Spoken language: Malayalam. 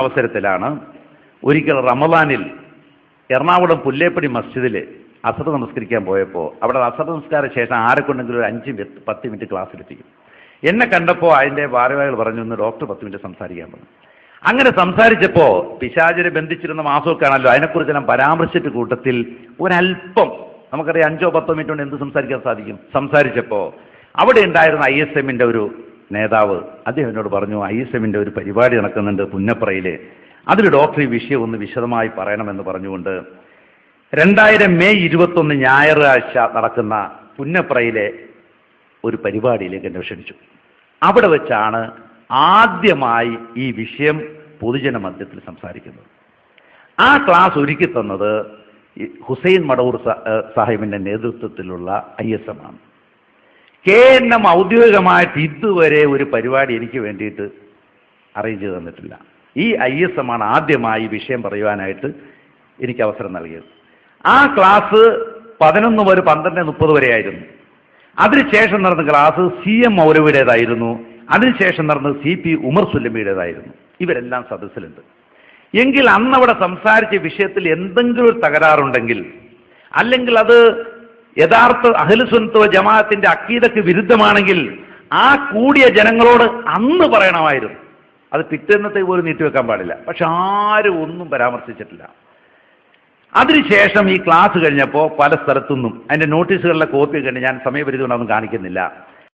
അവസരത്തിലാണ് ഒരിക്കൽ റമദാനിൽ എറണാകുളം പുല്ലേപ്പടി മസ്ജിദിൽ അസർ നമസ്കരിക്കാൻ പോയപ്പോൾ അവിടെ അസർ നമസ്കാര ശേഷം ആരെ കൊണ്ടെങ്കിലും ഒരു അഞ്ച് പത്ത് മിനിറ്റ് ക്ലാസ് എടുപ്പിക്കും എന്നെ കണ്ടപ്പോൾ അതിന്റെ ഭാരവാഹികൾ പറഞ്ഞു ഒന്ന് ഡോക്ടർ പത്ത് മിനിറ്റ് സംസാരിക്കാൻ പറഞ്ഞു അങ്ങനെ സംസാരിച്ചപ്പോൾ പിശാചിനെ ബന്ധിച്ചിരുന്ന മാസമൊക്കെ ആണല്ലോ അതിനെക്കുറിച്ച് ഞാൻ പരാമർശിച്ചിട്ട് കൂട്ടത്തിൽ ഒരല്പം നമുക്കറിയാം അഞ്ചോ പത്തോ മിനിറ്റ് കൊണ്ട് എന്ത് സംസാരിക്കാൻ സാധിക്കും സംസാരിച്ചപ്പോൾ അവിടെ ഉണ്ടായിരുന്ന ഐ എസ് എമ്മിന്റെ ഒരു നേതാവ് അദ്ദേഹം എന്നോട് പറഞ്ഞു ഐ എസ് എമ്മിന്റെ ഒരു പരിപാടി നടക്കുന്നുണ്ട് പുന്നപ്രയിൽ അതിൽ ഡോക്ടർ ഈ വിഷയം ഒന്ന് വിശദമായി പറയണമെന്ന് പറഞ്ഞുകൊണ്ട് രണ്ടായിരം മെയ് ഇരുപത്തൊന്ന് ഞായറാഴ്ച നടക്കുന്ന പുന്നപ്രയിലെ ഒരു പരിപാടിയിലേക്ക് എന്നെ ക്ഷണിച്ചു. അവിടെ വെച്ചാണ് ആദ്യമായി ഈ വിഷയം പൊതുജന മധ്യത്തിൽ സംസാരിക്കുന്നത്. ആ ക്ലാസ് ഒരുക്കി തന്നത് ഹുസൈൻ മടവൂർ സാഹിബിന്റെ നേതൃത്വത്തിലുള്ള ഐ എസ് എം ആണ്. കെ എൻ എം ഔദ്യോഗികമായിട്ട് ഇതുവരെ ഒരു പരിപാടി എനിക്ക് വേണ്ടിയിട്ട് അറേഞ്ച് തന്നിട്ടില്ല. ഈ ഐ എസ് എം ആണ് ആദ്യമായി വിഷയം പറയുവാനായിട്ട് എനിക്ക് അവസരം നൽകിയത്. ആ ക്ലാസ് പതിനൊന്ന് മുതൽ പന്ത്രണ്ട് മുപ്പത് വരെ ആയിരുന്നു. അതിനുശേഷം നടന്ന ക്ലാസ് സി എം മൗലവിയുടേതായിരുന്നു. അതിനുശേഷം നടന്നത് സി പി ഉമർ സുല്ലമിയുടേതായിരുന്നു ഇവരെല്ലാം സദസ്സിലുണ്ട്. എങ്കിൽ അന്നവിടെ സംസാരിച്ച വിഷയത്തിൽ എന്തെങ്കിലും ഒരു തകരാറുണ്ടെങ്കിൽ അല്ലെങ്കിൽ അത് യഥാർത്ഥ അഖിലുസുന്നത്ത് ജമാഅത്തിന്റെ അക്കീതക്ക് വിരുദ്ധമാണെങ്കിൽ ആ കൂടിയ ജനങ്ങളോട് അന്ന് പറയണമായിരുന്നു. അത് പിറ്റേന്നത്തെ പോലും നീട്ടിവെക്കാൻ പാടില്ല. പക്ഷെ ആരും ഒന്നും പരാമർശിച്ചിട്ടില്ല. അതിനുശേഷം ഈ ക്ലാസ് കഴിഞ്ഞപ്പോൾ പല സ്ഥലത്തുനിന്നും അതിന്റെ നോട്ടീസുകളിലെ കോപ്പി കണ്ട് ഞാൻ സമയപരിധി കൊണ്ടൊന്നും കാണിക്കുന്നില്ല.